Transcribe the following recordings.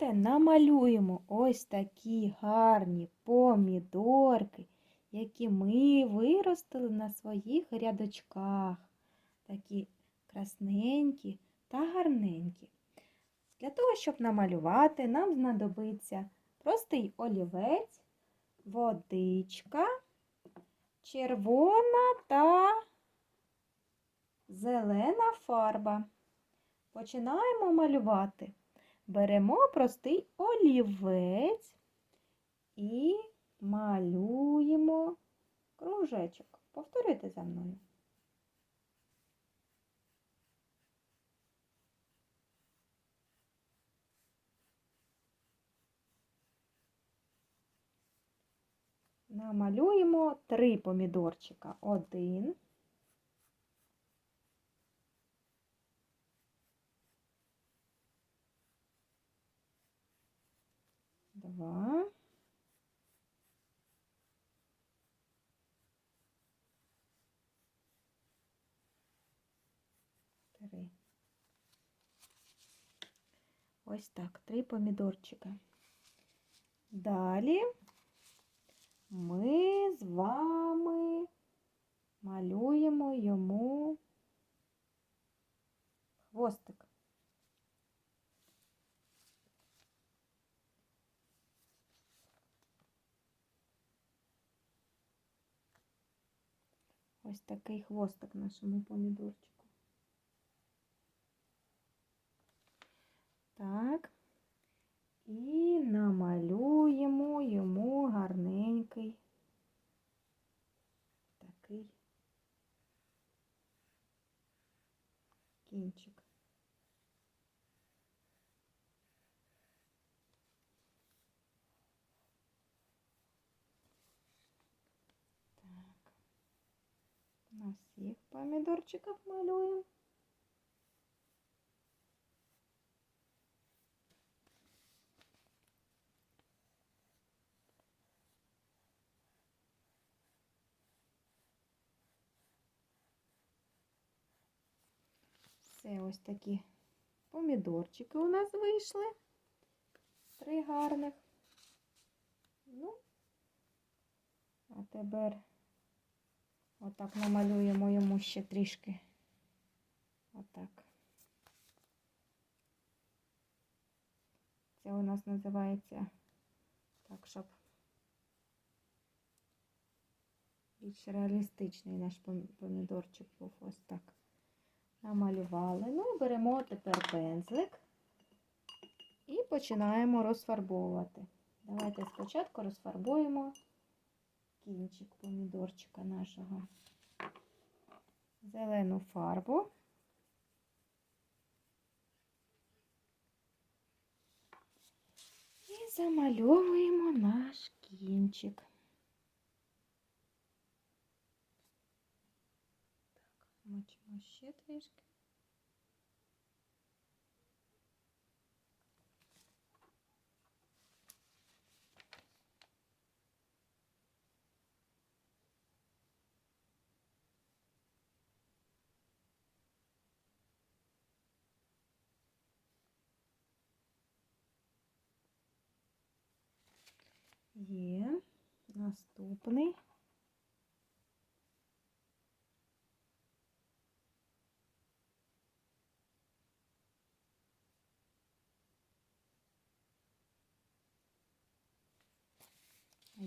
Давайте намалюємо ось такі гарні помідорки, які ми виростили на своїх рядочках. Такі красненькі та гарненькі. Для того, щоб намалювати, нам знадобиться простий олівець, водичка, червона та зелена фарба. Починаємо малювати. Беремо простий олівець і малюємо кружечок. Повторюйте за мною. Намалюємо три помідорчика. Один. Два. Три. Ось так, три помідорчика. Далі ми з вами малюємо йому хвостик. Ось такий хвостик нашому помідорчику. Так. І намалюємо йому гарненький такий кінчик. Так. На всіх помідорчиках малюємо. Все ось такі помідорчики у нас вийшли. Три гарних. Ну, а тепер отак намалюємо йому ще трішки. Отак. Це у нас називається так, щоб більш реалістичний наш помідорчик був ось так намалювали. Ну беремо тепер пензлик і починаємо розфарбовувати. Давайте спочатку розфарбуємо кінчик помідорчика нашого зелену фарбу. І замальовуємо наш кінчик. Мочимо ще трішки. Є наступний.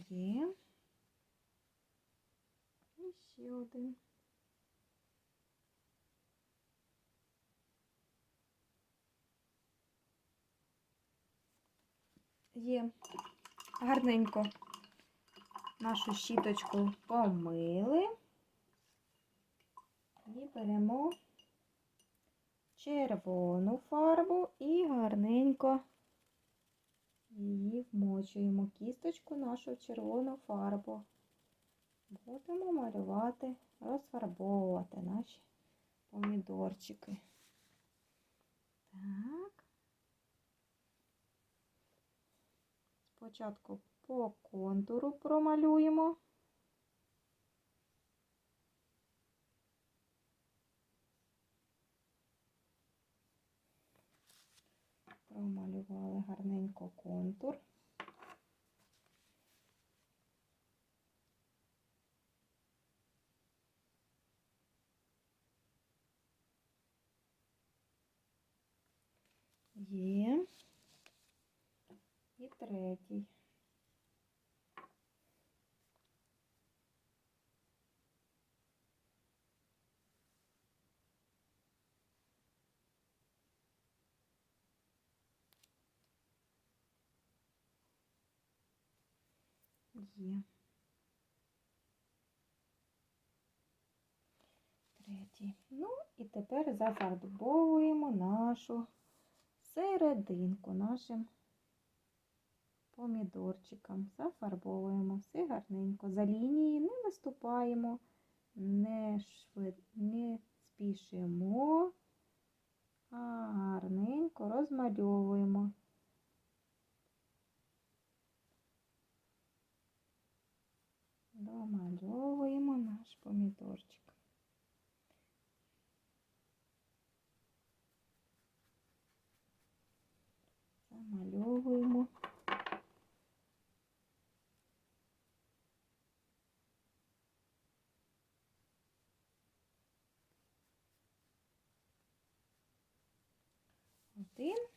Є. І ще один. Є. Гарненько нашу щіточку помили і беремо червону фарбу і гарненько її вмочуємо кісточку нашу червону фарбу. Будемо малювати, розфарбовувати наші помідорчики. Так. Спочатку по контуру промалюємо. Промалювали гарненько контур. Є. І третій. Є. Третій. Ну і тепер зафарбовуємо нашу серединку нашим помідорчиком. Зафарбовуємо все гарненько. За лінії не виступаємо, не, швид... не спішимо, а гарненько розмальовуємо. Домальовуємо наш помідорчик. Замальовуємо. Один.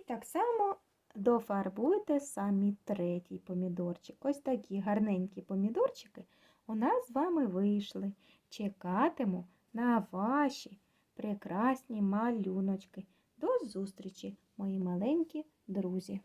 І так само дофарбуйте самі третій помідорчик. Ось такі гарненькі помідорчики у нас з вами вийшли. Чекатиму на ваші прекрасні малюночки. До зустрічі, мої маленькі друзі!